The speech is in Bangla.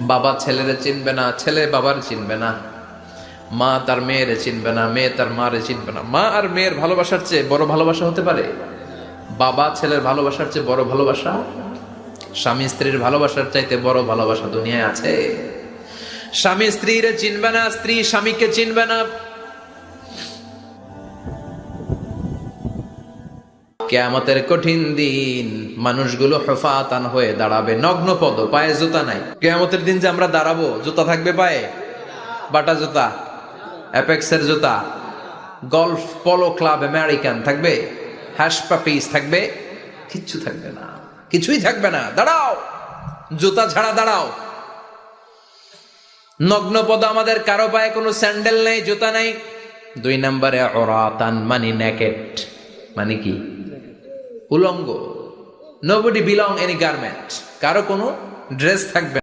বাবা ছেলেরে চিনবে না, ছেলে বাবার চিনবে না। মা তার মেয়েরে চিনবে না, মেয়ে তার মারে চিনবে না। মা আর মেয়ের ভালোবাসার চেয়ে বড় ভালোবাসা হতে পারে? বাবা ছেলের ভালোবাসার চেয়ে বড় ভালোবাসা? স্বামী স্ত্রীর ভালোবাসার চাইতে বড় ভালোবাসা দুনিয়ায় আছে। স্বামী স্ত্রীরে চিনবে না, স্ত্রী স্বামীকে চিনবে না। কেয়ামতের কঠিন দিন মানুষগুলো হেফাতান হয়ে দাঁড়াবে। নগ্ন পদ, পায়ে জুতা নাই। কেয়ামতের দিন যে আমরা দাঁড়াবো, জুতা থাকবে পায়ে? বাটা জুতা, অ্যাপেক্সের জুতা, গলফ পলো ক্লাব আমেরিকান থাকবে? হ্যাশ পাপিস থাকবে? কিচ্ছু থাকবে না। কিছুই থাকবে না। দাঁড়াও! জুতা ছাড়া দাঁড়াও। নগ্ন পদ আমাদের কারও পায়ে কোনো স্যান্ডেল নেই, জুতা নেই। দুই নম্বরে অরাতান মানি নেকেট। মানে কি? উলঙ্গ নোবডি বিলং এনি গার্মেন্ট কারও কোনো ড্রেস থাকবে না।